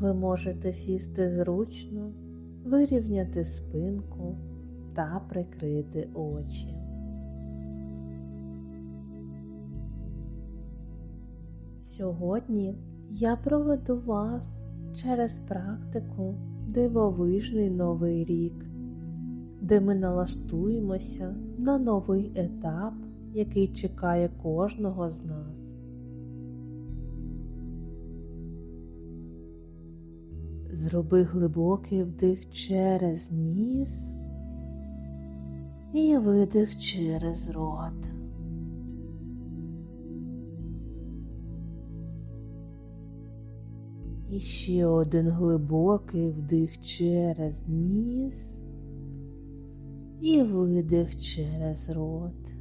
Ви можете сісти зручно, вирівняти спинку та прикрити очі. Сьогодні я проведу вас через практику Дивовижний Новий рік, де ми налаштуємося на новий етап, який чекає кожного з нас. Зроби глибокий вдих через ніс і видих через рот. І ще один глибокий вдих через ніс і видих через рот.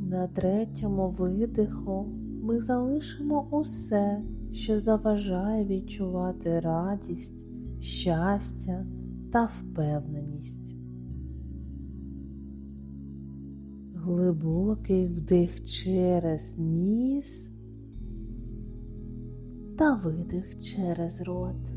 На третьому видиху ми залишимо усе, що заважає відчувати радість, щастя та впевненість. Глибокий вдих через ніс та видих через рот.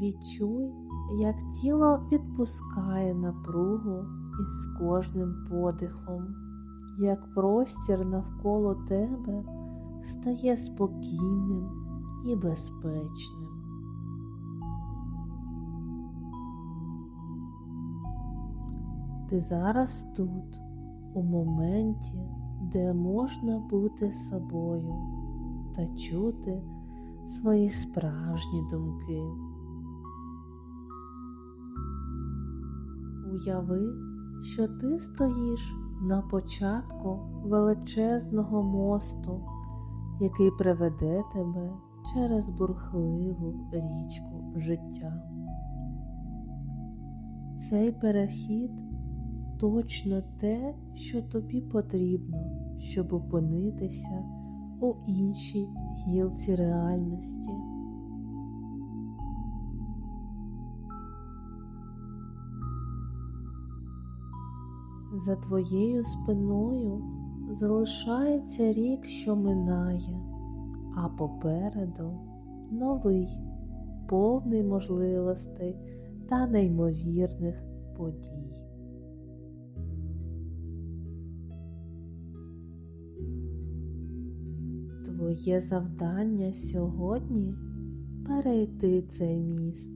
Відчуй, як тіло відпускає напругу із кожним подихом, як простір навколо тебе стає спокійним і безпечним. Ти зараз тут, у моменті, де можна бути собою та чути свої справжні думки. Уяви, що ти стоїш на початку величезного мосту, який приведе тебе через бурхливу річку життя. Цей перехід точно те, що тобі потрібно, щоб опинитися у іншій гілці реальності. За твоєю спиною залишається рік, що минає, а попереду новий, повний можливостей та неймовірних подій. Твоє завдання сьогодні перейти цей міст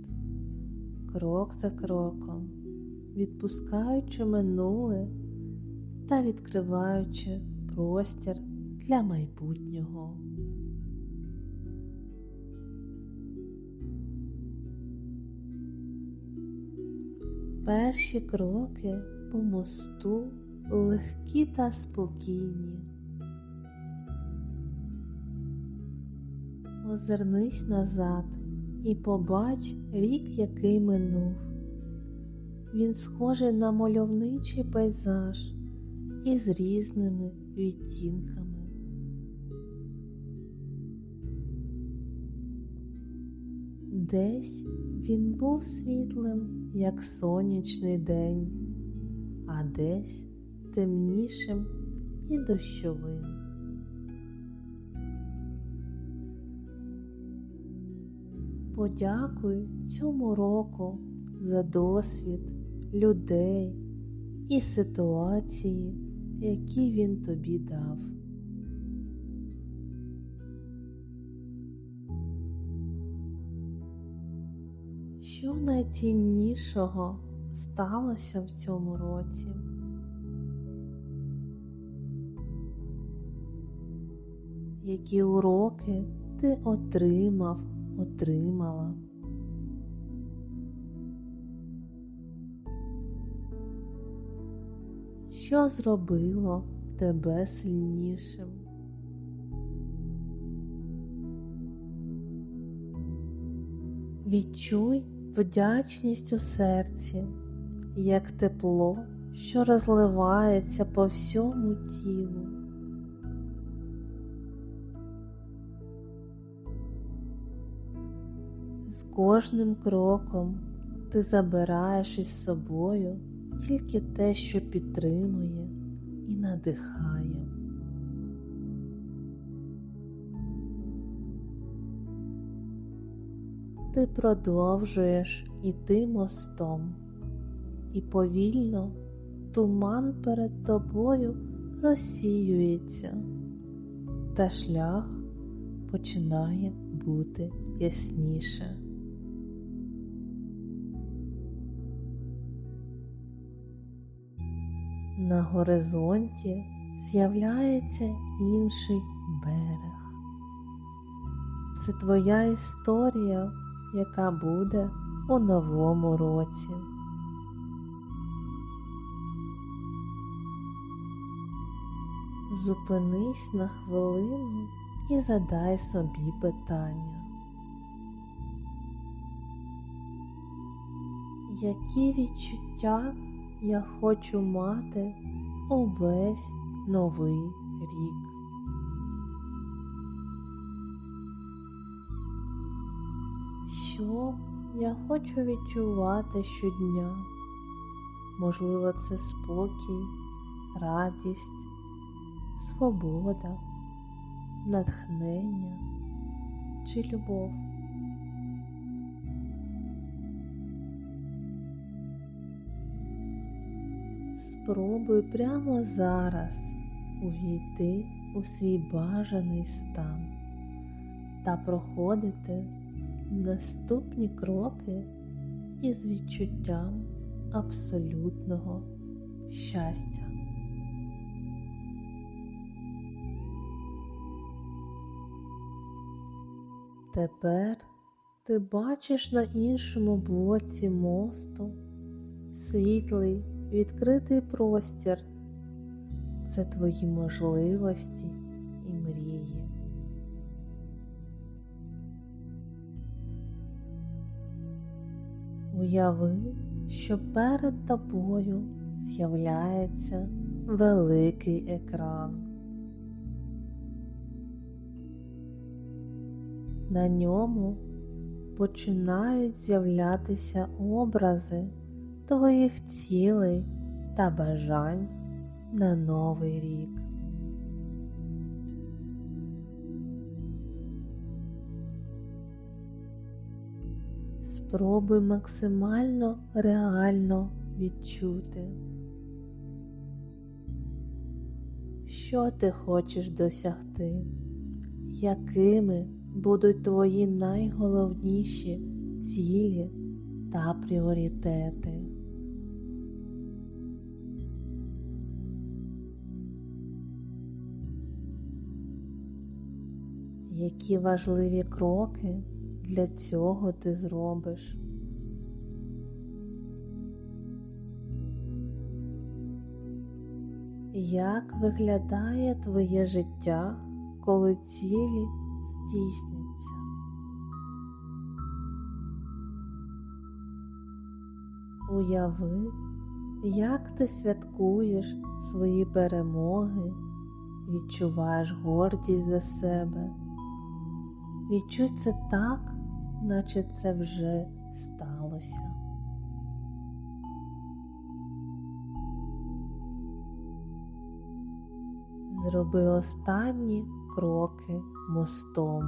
крок за кроком відпускаючи минуле та відкриваючи простір для майбутнього. Перші кроки по мосту легкі та спокійні. Озирнись назад і побач рік, який минув. Він схожий на мальовничий пейзаж із різними відтінками. Десь він був світлим, як сонячний день, а десь темнішим і дощовим. Подякуй цьому року за досвід людей і ситуації, які він тобі дав. Що найціннішого сталося в цьому році? Які уроки ти отримав, отримала? Що зробило тебе сильнішим. Відчуй вдячність у серці, як тепло, що розливається по всьому тілу. З кожним кроком ти забираєш із собою тільки те, що підтримує, і надихає. Ти продовжуєш іти мостом, і повільно туман перед тобою розсіюється, та шлях починає бути ясніше. На горизонті з'являється інший берег. Це твоя історія, яка буде у новому році. Зупинись на хвилину і задай собі питання. Які відчуття я хочу мати увесь новий рік? Що я хочу відчувати щодня? Можливо, це спокій, радість, свобода, натхнення чи любов. Спробуй прямо зараз увійти у свій бажаний стан та проходити наступні кроки із відчуттям абсолютного щастя. Тепер ти бачиш на іншому боці мосту світлий відкритий простір. Це твої можливості і мрії. Уяви, що перед тобою з'являється великий екран. На ньому починають з'являтися образи твоїх цілей та бажань на новий рік. Спробуй максимально реально відчути, що ти хочеш досягти, якими будуть твої найголовніші цілі та пріоритети. Які важливі кроки для цього ти зробиш? Як виглядає твоє життя, коли цілі здійсняться? Уяви, як ти святкуєш свої перемоги, відчуваєш гордість за себе. Відчуй це так, наче це вже сталося. Зроби останні кроки мостом.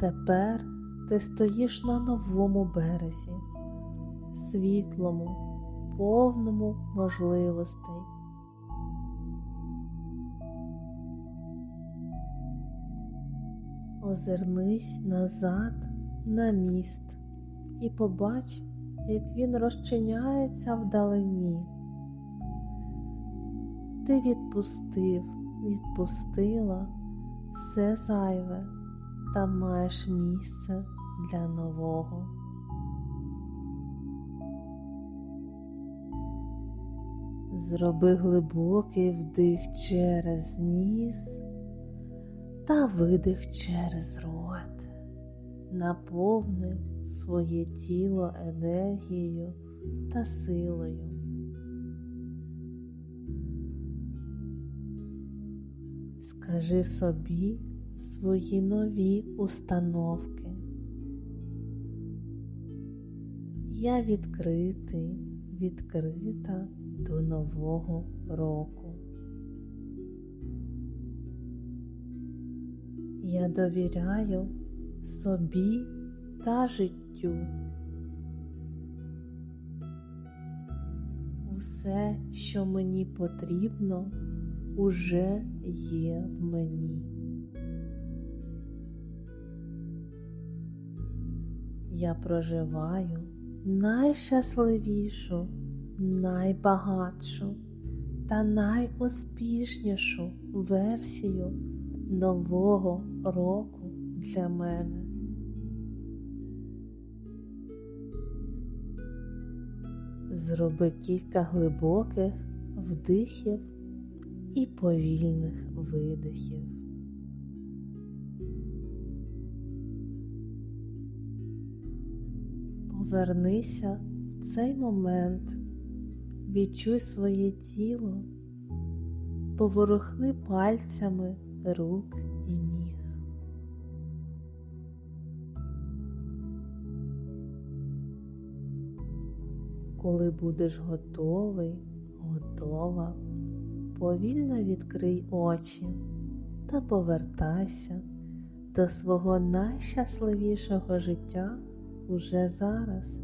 Тепер ти стоїш на новому березі, світлому, повному можливостей. Озирнись назад на міст і побач, як він розчиняється вдалині. Ти відпустив, відпустила все зайве та маєш місце для нового. Зроби глибокий вдих через ніс та видих через рот, наповни своє тіло енергією та силою. Скажи собі свої нові установки. Я відкритий, відкрита до нового року. Я довіряю собі та життю. Усе, що мені потрібно, уже є в мені. Я проживаю найщасливішу, найбагатшу та найуспішнішу версію нового року для мене. Зроби кілька глибоких вдихів і повільних видихів. Повернися в цей момент, відчуй своє тіло, поворухни пальцями рук і ніг. Коли будеш готовий, готова, повільно відкрий очі та повертайся до свого найщасливішого життя уже зараз.